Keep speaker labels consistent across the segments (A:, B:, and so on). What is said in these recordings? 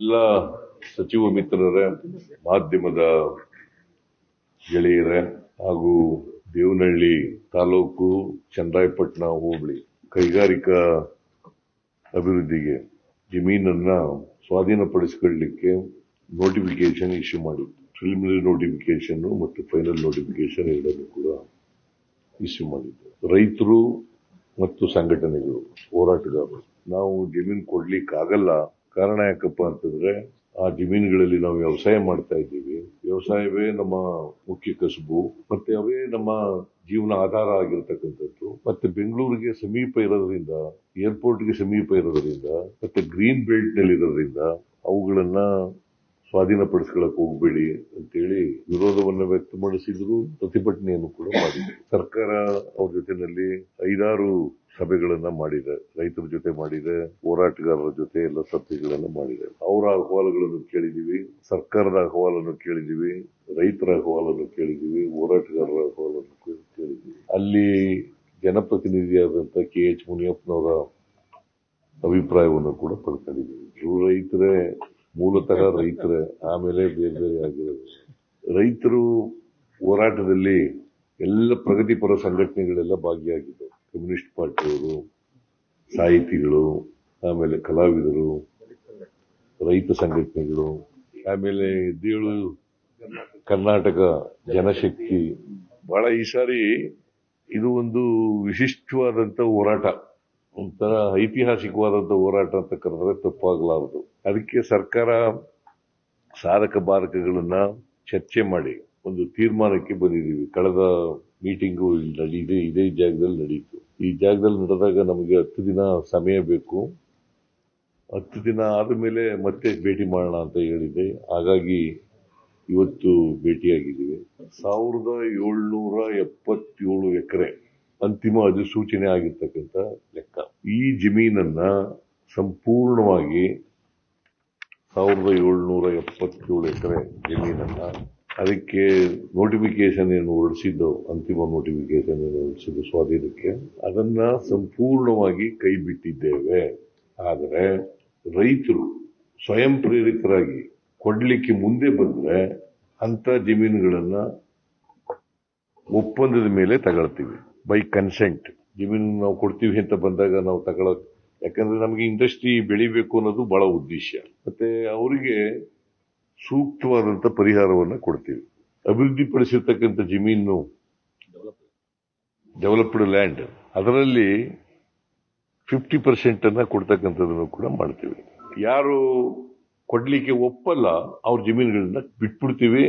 A: ಎಲ್ಲ ಸಚಿವ ಮಿತ್ರರೇ, ಮಾಧ್ಯಮದ ಗೆಳೆಯರೇ ಹಾಗೂ ದೇವನಹಳ್ಳಿ ತಾಲೂಕು ಚಂದ್ರಾಯಪಟ್ಟಣ ಹೋಬಳಿ ಕೈಗಾರಿಕಾ ಅಭಿವೃದ್ಧಿಗೆ ಜಮೀನನ್ನ ಸ್ವಾಧೀನಪಡಿಸಿಕೊಳ್ಳಲಿಕ್ಕೆ ನೋಟಿಫಿಕೇಶನ್ ಇಶ್ಯೂ ಮಾಡಿತ್ತು ಪ್ರಿಲಿಮಿನರಿ ನೋಟಿಫಿಕೇಶನ್ ಮತ್ತು ಫೈನಲ್ ನೋಟಿಫಿಕೇಶನ್ ಎರಡನ್ನು ಕೂಡ ಇಶ್ಯೂ ಮಾಡಿದ್ದು. ರೈತರು ಮತ್ತು ಸಂಘಟನೆಗಳು ಹೋರಾಟಗಾರರು. ನಾವು ಜಮೀನು ಕೊಡ್ಲಿಕ್ಕಾಗಲ್ಲ ಕಾರಣ ಯಾಕಪ್ಪ ಅಂತಂದ್ರೆ ಆ ಜಮೀನುಗಳಲ್ಲಿ ನಾವು ವ್ಯವಸಾಯ ಮಾಡ್ತಾ ಇದ್ದೀವಿ. ವ್ಯವಸಾಯವೇ ನಮ್ಮ ಮುಖ್ಯ ಕಸುಬು, ಮತ್ತೆ ಅವೇ ನಮ್ಮ ಜೀವನ ಆಧಾರ ಆಗಿರ್ತಕ್ಕಂಥದ್ದು. ಮತ್ತೆ ಬೆಂಗಳೂರಿಗೆ ಸಮೀಪ ಇರೋದ್ರಿಂದ ಏರ್ಪೋರ್ಟ್ಗೆ ಸಮೀಪ ಇರೋದ್ರಿಂದ, ಮತ್ತೆ ಗ್ರೀನ್ ಬೆಲ್ಟ್ನಲ್ಲಿ ಇರೋದ್ರಿಂದ ಅವುಗಳನ್ನ ಸ್ವಾಧೀನಪಡಿಸ್ಕೊಳಕ್ ಹೋಗ್ಬೇಡಿ ಅಂತೇಳಿ ವಿರೋಧವನ್ನು ವ್ಯಕ್ತಪಡಿಸಿದ್ರು, ಪ್ರತಿಭಟನೆಯನ್ನು ಕೂಡ ಮಾಡಿದ್ರು. ಸರ್ಕಾರ ಅವ್ರ ಜೊತೆನಲ್ಲಿ ಐದಾರು ಸಭೆಗಳನ್ನ ಮಾಡಿದೆ. ರೈತರ ಜೊತೆ ಮಾಡಿದೆ, ಹೋರಾಟಗಾರರ ಜೊತೆ ಎಲ್ಲ ಸಭೆಗಳನ್ನ ಮಾಡಿದೆ. ಅವರ ಅಹವಾಲುಗಳನ್ನು ಕೇಳಿದೀವಿ, ಸರ್ಕಾರದ ಅಹವಾಲನ್ನು ಕೇಳಿದೀವಿ, ರೈತರ ಅಹವಾಲನ್ನು ಕೇಳಿದೀವಿ, ಹೋರಾಟಗಾರರ ಅಹವಾಲನ್ನು ಕೇಳಿದೀವಿ. ಅಲ್ಲಿ ಜನಪ್ರತಿನಿಧಿಯಾದಂತ ಕೆ ಎಚ್ ಮುನಿಯಪ್ಪನವರ ಅಭಿಪ್ರಾಯವನ್ನು ಕೂಡ ಪಡ್ಕೊಂಡಿದ್ದೀವಿ ರೈತರೇ ಮೂಲತಃ ರೈತರ. ಆಮೇಲೆ ಬೇರೆ ಬೇರೆ ಆಗಿರೋದು ರೈತರು ಹೋರಾಟದಲ್ಲಿ ಎಲ್ಲ ಪ್ರಗತಿಪರ ಸಂಘಟನೆಗಳೆಲ್ಲ ಭಾಗಿಯಾಗಿದ್ದವು ಕಮ್ಯುನಿಸ್ಟ್ ಪಾರ್ಟಿಯವರು, ಸಾಹಿತಿಗಳು, ಆಮೇಲೆ ಕಲಾವಿದರು, ರೈತ ಸಂಘಟನೆಗಳು, ಆಮೇಲೆ ದೇಳು ಕರ್ನಾಟಕ ಜನಶಕ್ತಿ. ಬಹಳ ಈ ಸಾರಿ ಇದು ಒಂದು ವಿಶಿಷ್ಟವಾದಂತ ಹೋರಾಟ. ಒಂಥರ ಐತಿಹಾಸಿಕವಾದಂತ ಹೋರಾಟ ಅಂತ ಕರೆದ್ರೆ ತಪ್ಪಾಗಲಾರದು. ಅದಕ್ಕೆ ಸರ್ಕಾರ ಸಾಧಕ ಬಾಧಕಗಳನ್ನ ಚರ್ಚೆ ಮಾಡಿ ಒಂದು ತೀರ್ಮಾನಕ್ಕೆ ಬಂದಿದ್ದೀವಿ. ಕಳೆದ ಮೀಟಿಂಗು ಇಲ್ಲಿ ನಡೆಯಿದೆ ಇದೇ ಜಾಗದಲ್ಲಿ ನಡೀತು. ಈ ಜಾಗದಲ್ಲಿ ನಡೆದಾಗ ನಮಗೆ ಹತ್ತು ದಿನ ಸಮಯ ಬೇಕು. ಹತ್ತು ದಿನ ಆದಮೇಲೆ ಮತ್ತೆ ಭೇಟಿ ಮಾಡೋಣ ಅಂತ ಹೇಳಿದೆ. ಹಾಗಾಗಿ ಇವತ್ತು ಭೇಟಿಯಾಗಿದ್ದೀವಿ. ಸಾವಿರದ ಏಳ್ನೂರ ಎಪ್ಪತ್ತೇಳು ಎಕರೆ ಅಂತಿಮ ಅಧಿಸೂಚನೆ ಆಗಿರ್ತಕ್ಕಂಥ ಈ ಜಮೀನನ್ನ ಸಂಪೂರ್ಣವಾಗಿ ಸಾವಿರದ ಏಳ್ನೂರ ಎಪ್ಪತ್ತೇಳು ಎಕರೆ ಜಮೀನನ್ನ ಅದಕ್ಕೆ ನೋಟಿಫಿಕೇಶನ್ ಏನು ಹೊರಡಿಸಿದ್ದು ಅಂತಿಮ ನೋಟಿಫಿಕೇಶನ್ ಏನು ಹೊರಡಿಸಿದ್ದು ಸ್ವಾಧೀನಕ್ಕೆ ಅದನ್ನ ಸಂಪೂರ್ಣವಾಗಿ ಕೈ ಬಿಟ್ಟಿದ್ದೇವೆ. ಆದರೆ ರೈತರು ಸ್ವಯಂ ಪ್ರೇರಿತರಾಗಿ ಕೊಡ್ಲಿಕ್ಕೆ ಮುಂದೆ ಬಂದ್ರೆ ಅಂತ ಜಮೀನುಗಳನ್ನ ಒಪ್ಪಂದದ ಮೇಲೆ ತಗೊಳ್ತೀವಿ ಬೈ ಕನ್ಸೆಂಟ್ ಜಮೀನು ನಾವು ಕೊಡ್ತೀವಿ ಅಂತ ಬಂದಾಗ ನಾವು ತಗೊಳಕ್ ಯಾಕಂದ್ರೆ ನಮಗೆ ಇಂಡಸ್ಟ್ರಿ ಬೆಳಿಬೇಕು ಅನ್ನೋದು ಬಹಳ ಉದ್ದೇಶ. ಮತ್ತೆ ಅವರಿಗೆ ಸೂಕ್ತವಾದಂತ ಪರಿಹಾರವನ್ನ ಕೊಡ್ತೀವಿ. ಅಭಿವೃದ್ಧಿಪಡಿಸಿರ್ತಕ್ಕಂಥ ಜಮೀನು ಡೆವಲಪ್ಡ್ ಲ್ಯಾಂಡ್ ಅದರಲ್ಲಿ ಫಿಫ್ಟಿ ಪರ್ಸೆಂಟ್ ಅನ್ನ ಕೊಡ್ತಕ್ಕಂಥದ್ದನ್ನು ಕೂಡ ಮಾಡ್ತೀವಿ. ಯಾರು ಕೊಡ್ಲಿಕ್ಕೆ ಒಪ್ಪಲ್ಲ, ಅವ್ರ ಜಮೀನುಗಳನ್ನ ಬಿಟ್ಬಿಡ್ತೀವಿ.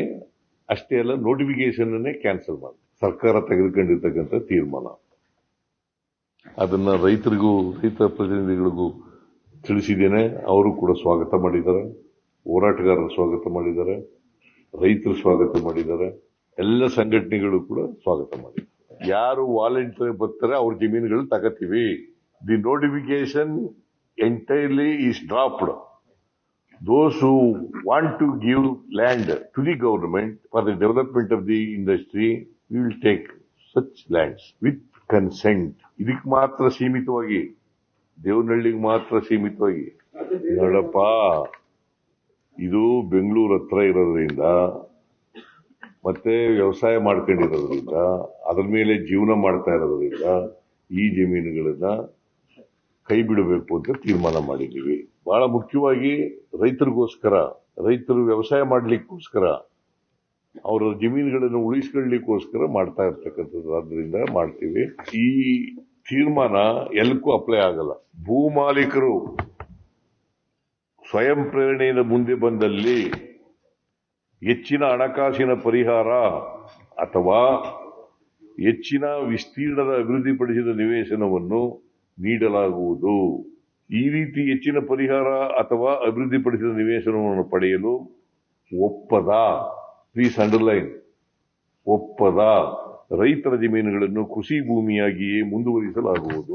A: ಅಷ್ಟೇ ಅಲ್ಲ ನೋಟಿಫಿಕೇಶನ್ ಕ್ಯಾನ್ಸಲ್ ಮಾಡಿ ಸರ್ಕಾರ ತೆಗೆದುಕೊಂಡಿರ್ತಕ್ಕಂಥ ತೀರ್ಮಾನ. ಅದನ್ನ ರೈತರಿಗೂ ರೈತ ಪ್ರತಿನಿಧಿಗಳಿಗೂ ತಿಳಿಸಿದ್ದೇನೆ. ಅವರು ಕೂಡ ಸ್ವಾಗತ ಮಾಡಿದ್ದಾರೆ. ಹೋರಾಟಗಾರರು ಸ್ವಾಗತ ಮಾಡಿದ್ದಾರೆ. ರೈತರು ಸ್ವಾಗತ ಮಾಡಿದ್ದಾರೆ. ಎಲ್ಲ ಸಂಘಟನೆಗಳು ಕೂಡ ಸ್ವಾಗತ ಮಾಡಿದ್ದಾರೆ. ಯಾರು ವಾಲಂಟಿಯರ್ ಬರ್ತಾರೆ ಅವ್ರ ಜಮೀನುಗಳು ತಗತೀವಿ. The notification entirely is dropped those who want to give land to the government for the development of the industry, we will take such lands consent. ಇದಕ್ಕೆ ಮಾತ್ರ ಸೀಮಿತವಾಗಿ, ದೇವನಹಳ್ಳಿಗೆ ಮಾತ್ರ ಸೀಮಿತವಾಗಿ ನೋಡಪ್ಪ, ಇದು ಬೆಂಗಳೂರು ಹತ್ರ ಇರೋದ್ರಿಂದ, ಮತ್ತೆ ವ್ಯವಸಾಯ ಮಾಡ್ಕೊಂಡಿರೋದ್ರಿಂದ, ಅದ್ರ ಮೇಲೆ ಜೀವನ ಮಾಡ್ತಾ ಇರೋದ್ರಿಂದ, ಈ ಜಮೀನುಗಳನ್ನ ಕೈ ಬಿಡಬೇಕು ಅಂತ ತೀರ್ಮಾನ ಮಾಡಿದ್ದೀವಿ ಬಹಳ ಮುಖ್ಯವಾಗಿ ರೈತರಿಗೋಸ್ಕರ, ರೈತರು ವ್ಯವಸಾಯ ಮಾಡ್ಲಿಕ್ಕೋಸ್ಕರ ಅವರ ಜಮೀನುಗಳನ್ನು ಉಳಿಸ್ಕೊಳ್ಳಿಕ್ಕೋಸ್ಕರ ಮಾಡ್ತಾ ಇರ್ತಕ್ಕಂಥದ್ದು. ಆದ್ರಿಂದ ಮಾಡ್ತೀವಿ. ಈ ತೀರ್ಮಾನ ಎಲ್ಲಕ್ಕೂ ಅಪ್ಲೈ ಆಗಲ್ಲ. ಭೂ ಮಾಲೀಕರು ಸ್ವಯಂ ಪ್ರೇರಣೆಯಿಂದ ಮುಂದೆ ಬಂದಲ್ಲಿ ಹೆಚ್ಚಿನ ಹಣಕಾಸಿನ ಪರಿಹಾರ ಅಥವಾ ಹೆಚ್ಚಿನ ವಿಸ್ತೀರ್ಣದ ಅಭಿವೃದ್ಧಿಪಡಿಸಿದ ನಿವೇಶನವನ್ನು ನೀಡಲಾಗುವುದು. ಈ ರೀತಿ ಹೆಚ್ಚಿನ ಪರಿಹಾರ ಅಥವಾ ಅಭಿವೃದ್ಧಿಪಡಿಸಿದ ನಿವೇಶನವನ್ನು ಪಡೆಯಲು ಒಪ್ಪದ. ಪ್ಲೀಸ್ ಅಂಡರ್ಲೈನ್ ಒಪ್ಪದ ರೈತರ ಜಮೀನುಗಳನ್ನು ಕೃಷಿ ಭೂಮಿಯಾಗಿಯೇ ಮುಂದುವರಿಸಲಾಗುವುದು.